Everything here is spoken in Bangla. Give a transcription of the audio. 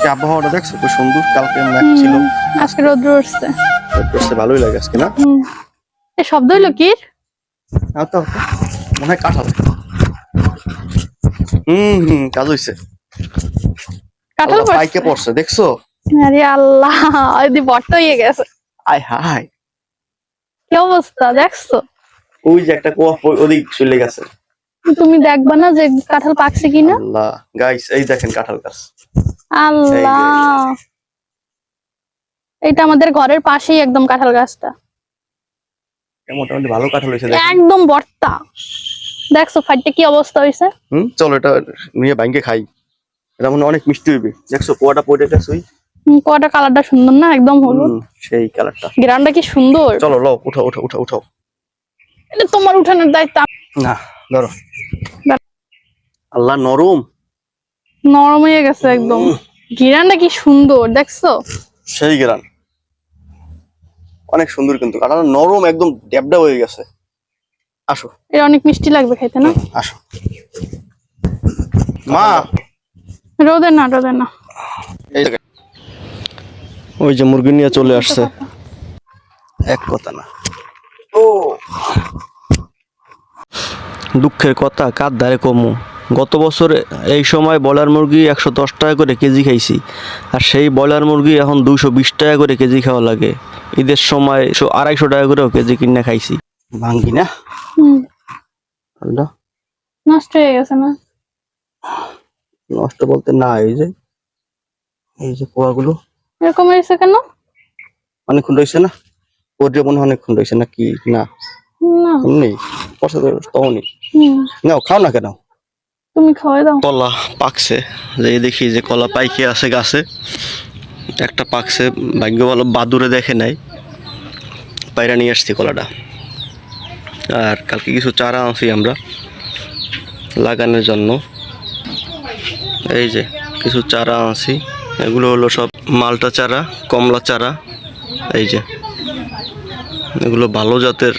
আজকে আবহাওয়াটা দেখছ? খুব সুন্দর। কালকে ম্যাচ ছিল। আজকে রোদ্র উঠছে। দেখতে ভালোই লাগে আজকে না। এ শব্দ হইল কি? আর তো মনে হয় কাঁঠাল। হুম হুম কাজ হইছে। কাঁঠাল পাইকে পড়ছে? দেখছ? আরে আল্লাহ ওই বর্ত হয়ে গেছে। আয় হায়। কি অবস্থা দেখছ? ওই যে একটা কোয়া ওদিক চলে গেছে। তুমি দেখবা না যে কাঁঠাল পাকছে কিনা? আল্লাহ গাইস এই দেখেন কাঁঠাল গাছ। আল্লাহ। এটা আমাদের ঘরের পাশেই একদম কাঁঠাল গাছটা। মোটামুটি ভালো কাঁঠাল হয়েছে একদম বর্তা দেখছ ফাইটটা কি অবস্থা হয়েছে? হুম চলো এটা নিয়ে খাই। এটা মনে অনেক মিষ্টি হইবে। দেখছ কোয়াটা পড়ে গেছে ওই? কটা কালারটা সুন্দর না একদম হলুদ? সেই কালারটা। কি সুন্দর? চলো লো উঠাও উঠাও উঠাও উঠাও। এটা তোমার উঠানোর দায়িত্ব। না। ধরো। আল্লাহ নরম। নরম হয়ে গেছে একদম। গিরানটা কি সুন্দর দেখছ? সেই গ্রান। অনেক সুন্দর কিন্তু কাঁঠাল নরম একদম ড্যাবডা হয়ে গেছে। আসো। এটা অনেক মিষ্টি লাগবে খাইতে না? আসো। মা! রোদে না রোদে না। ওই যে মুরগি নিয়ে চলে আসছে। এক কথা না। ও। দুঃখের কথা কার ধারে কমু? গত বছর এই সময় ব্রয়লার মুরগি একশো দশ টাকা করে কেজি খাইছি আর সেই ব্রয়লার মুরগি এখন দুইশো বিশ টাকা করে কেজি খাওয়া লাগে। ঈদের সময় শো- আড়াইশো টাকা করেও কেজি কিনে খাইছি। ভাঙ্গি না? নষ্ট হয়ে গেছে না? নষ্ট বলতে না এই যে এই যে পোয়াগুলো এরকম হয়েছে কেন? অনেকক্ষণ রয়েছে না? ওর যে মনে হয় অনেকক্ষণ রয়েছে না কি না? না। এমনি পয়সা তো হুম, নাও খাও না কেন? তুমি খাওয়াই দাও। কলা পাকছে। যে দেখি যে কলা পাইকে আছে গাছে। একটা পাকছে ভাগ্য ভালো বাদুরে দেখে নাই। পায়রা নিয়ে আসছি কলাটা। আর কালকে কিছু চারা আনছি আমরা লাগানোর জন্য। এই যে কিছু চারা আনছি। এগুলো হলো সব মালটা চারা কমলা চারা। এই যে এগুলো ভালো জাতের